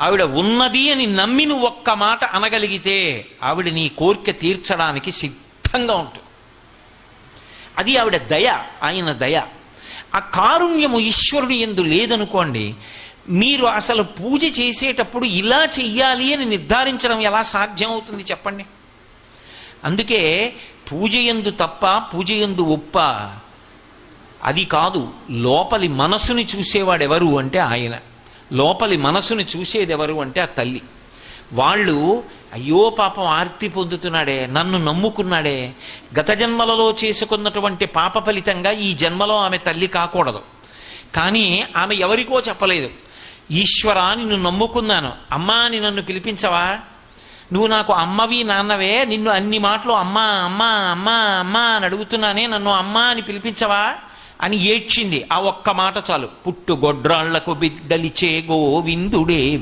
ఆవిడ ఉన్నది అని నమ్మి నువ్వు ఒక్క మాట అనగలిగితే ఆవిడ నీ కోరిక తీర్చడానికి సిద్ధంగా ఉంటుంది. అది ఆవిడ దయ ఆయన దయ. ఆ కారుణ్యము ఈశ్వరుడు ఎందు లేదనుకోండి మీరు అసలు పూజ చేసేటప్పుడు ఇలా చెయ్యాలి అని నిర్ధారించడం ఎలా సాధ్యమవుతుంది చెప్పండి? అందుకే పూజ ఎందు తప్ప పూజ ఎందు ఒప్ప అది కాదు లోపలి మనసుని చూసేవాడెవరు అంటే ఆయన. లోపలి మనసుని చూసేది ఎవరు అంటే ఆ తల్లి. వాళ్ళు అయ్యో పాపం ఆర్తి పొందుతున్నాడే నన్ను నమ్ముకున్నాడే. గత జన్మలలో చేసుకున్నటువంటి పాప ఫలితంగా ఈ జన్మలో ఆమె తల్లి కాకూడదు. కానీ ఆమె ఎవరికో చెప్పలేదు. ఈశ్వరా నిన్ను నమ్ముకున్నాను. అమ్మా అని నన్ను పిలిపించవా? నువ్వు నాకు అమ్మవి నాన్నవే నిన్ను అన్ని మాటలు అమ్మా అమ్మా అమ్మా అమ్మా అని అడుగుతున్నానే నన్ను అమ్మా అని పిలిపించవా? అని ఏడ్చింది. ఆ ఒక్క మాట చాలు. పుట్టు గొడ్రాళ్ళకు బిడ్డలిచే గోవిందుడే